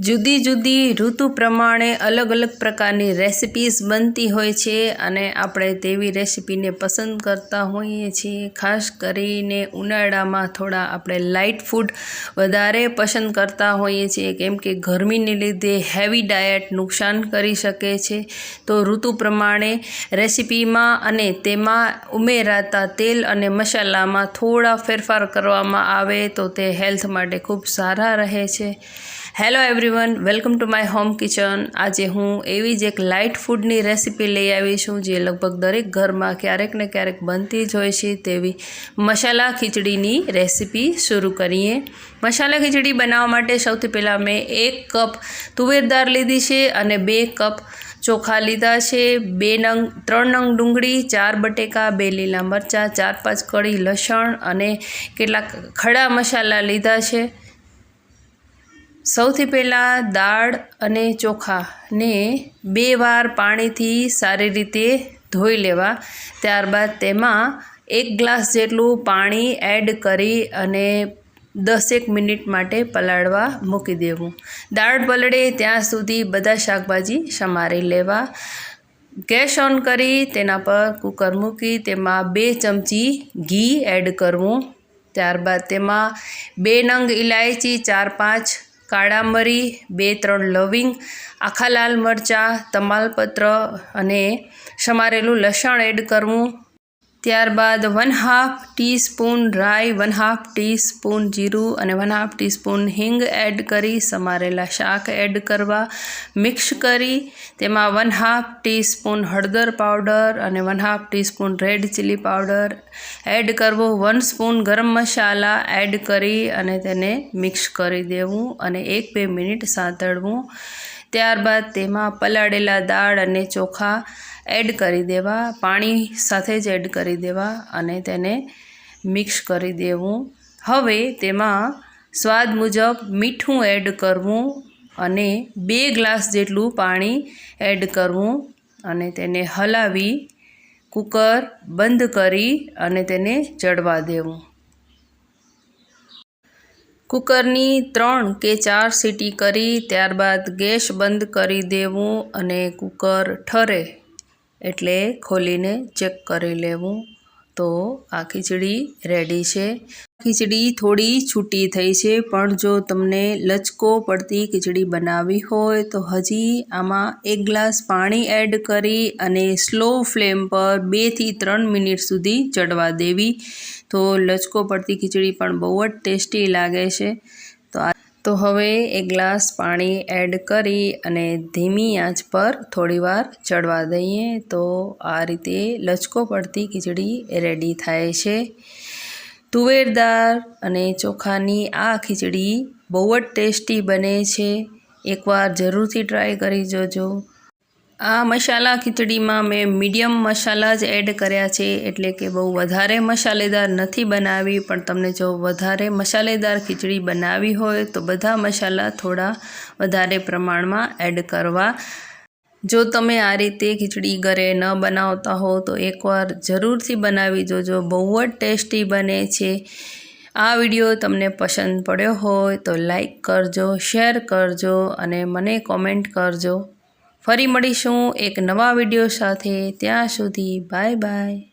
જુદી જુદી ઋતુ પ્રમાણે અલગ અલગ પ્રકારની રેસિપીસ બનતી હોય છે અને આપણે તેવી રેસિપીને પસંદ કરતા હોઈએ છીએ. ખાસ કરીને ઉનાળામાં થોડા આપણે લાઇટ ફૂડ વધારે પસંદ કરતા હોઈએ છીએ, કેમ કે ગરમીને લીધે હેવી ડાયટ નુકસાન કરી શકે છે. તો ઋતુ પ્રમાણે રેસિપીમાં અને તેમાં ઉમેરાતા તેલ અને મસાલામાં થોડા ફેરફાર કરવામાં આવે તો તે હેલ્થ માટે ખૂબ સારા રહે છે. Hello everyone welcome to my home kitchen આજે હું એવી જ એક લાઇટ ફૂડની રેસિપી લઈ આવી છું, જે લગભગ દરેક ઘરમાં ક્યારેક ને ક્યારેક બનતી જ હોય છે, તેવી મસાલા ખીચડીની રેસિપી શરૂ કરીએ. મસાલા ખીચડી બનાવવા માટે સૌથી પહેલાં મેં એક કપ તુવેર દાળ લીધી છે અને બે કપ ચોખા લીધા છે, બે નંગ, ત્રણ નંગ ડુંગળી, ચાર બટેકા, બે લીલા મરચાં, ચાર પાંચ કળી લસણ અને કેટલાક ખડા મસાલા લીધા છે. સૌથી પહેલાં દાળ અને ચોખાને બે વાર પાણીથી સારી રીતે ધોઈ લેવા. ત્યારબાદ તેમાં એક ગ્લાસ જેટલું પાણી એડ કરી અને દસેક મિનિટ માટે પલાળવા મૂકી દેવું. દાળ પલળે ત્યાં સુધી બધા શાકભાજી સમારી લેવા. ગેસ ઓન કરી તેના પર કુકર મૂકી તેમાં બે ચમચી ઘી એડ કરવું. ત્યારબાદ તેમાં બે નંગ ઇલાયચી ચાર પાંચ કાળા મરી બે ત્રણ લવિંગ આખા લાલ મરચાં તમાલપત્ર અને સમારેલું લસણ એડ કરવું. ત્યારબાદ વન હાફ ટીસ્પૂન રાઈ વન હાફ ટીસ્પૂન જીરું અને વન હાફ ટીસ્પૂન હિંગ એડ કરી, સમારેલા શાક એડ કરવા. મિક્સ કરી, તેમાં વન હાફ ટીસ્પૂન હળદર પાવડર અને one half teaspoon red chili powder add કરવો. One spoon garam masala add કરી અને તેને મિક્સ કરી દેવું અને એક બે મિનિટ સાંતળવું. ત્યારબાદ તેમાં પલાળેલા દાળ અને ચોખા એડ કરી દેવા, પાણી સાથે જ એડ કરી દેવા અને તેને મિક્સ કરી દેવું. હવે તેમાં સ્વાદ મુજબ મીઠું એડ કરવું અને બે ગ્લાસ જેટલું પાણી એડ કરવું અને તેને હલાવી કુકર બંધ કરી અને તેને ચડવા દેવું. કુકરની ત્રણ કે ચાર સીટી કરી ત્યારબાદ ગેસ બંધ કરી દેવું અને કુકર ઠરે. એટલે ખોલીને ચેક કરી લેવું. તો આ ખીચડી રેડી છે. ખીચડી થોડી છૂટી થઈ છે, પણ જો તમને લચકો પડતી ખીચડી બનાવવી હોય, તો હજી આમાં એક ગ્લાસ પાણી એડ કરી અને સ્લો ફ્લેમ પર બેથી ત્રણ મિનિટ સુધી ચડવા દેવી. તો લચકો પડતી ખીચડી પણ બહુ જ ટેસ્ટી લાગે છે. તો આ તો હવે એક ગ્લાસ પાણી એડ કરી અને ધીમી આંચ પર થોડીવાર ચડવા દઈએ. તો આ રીતે લચકો પડતી ખીચડી રેડી થાય છે. તુવેરદાર અને ચોખાની આ ખીચડી બહુ જ ટેસ્ટી બને છે. એકવાર જરૂરથી ટ્રાય કરી જોજો. આ મસાલા ખીચડીમાં મેં મીડિયમ મસાલા જ એડ કર્યા છે, એટલે કે બહુ વધારે મસાલેદાર નથી બનાવી, પણ તમને જો વધારે મસાલેદાર ખીચડી બનાવી હોય, તો બધા મસાલા થોડા વધારે પ્રમાણમાં એડ કરવા. જો તમે આ રીતે ખીચડી ઘરે ન બનાવતા હો, તો એકવાર જરૂરથી બનાવી જોજો. બહુ જ ટેસ્ટી બને છે. આ વીડિયો તમને પસંદ પડ્યો હોય, તો લાઈક કરજો, શેર કરજો અને મને કોમેન્ટ કરજો. ફરી મળીશું એક નવા વીડિયો સાથે. ત્યાં સુધી બાય બાય.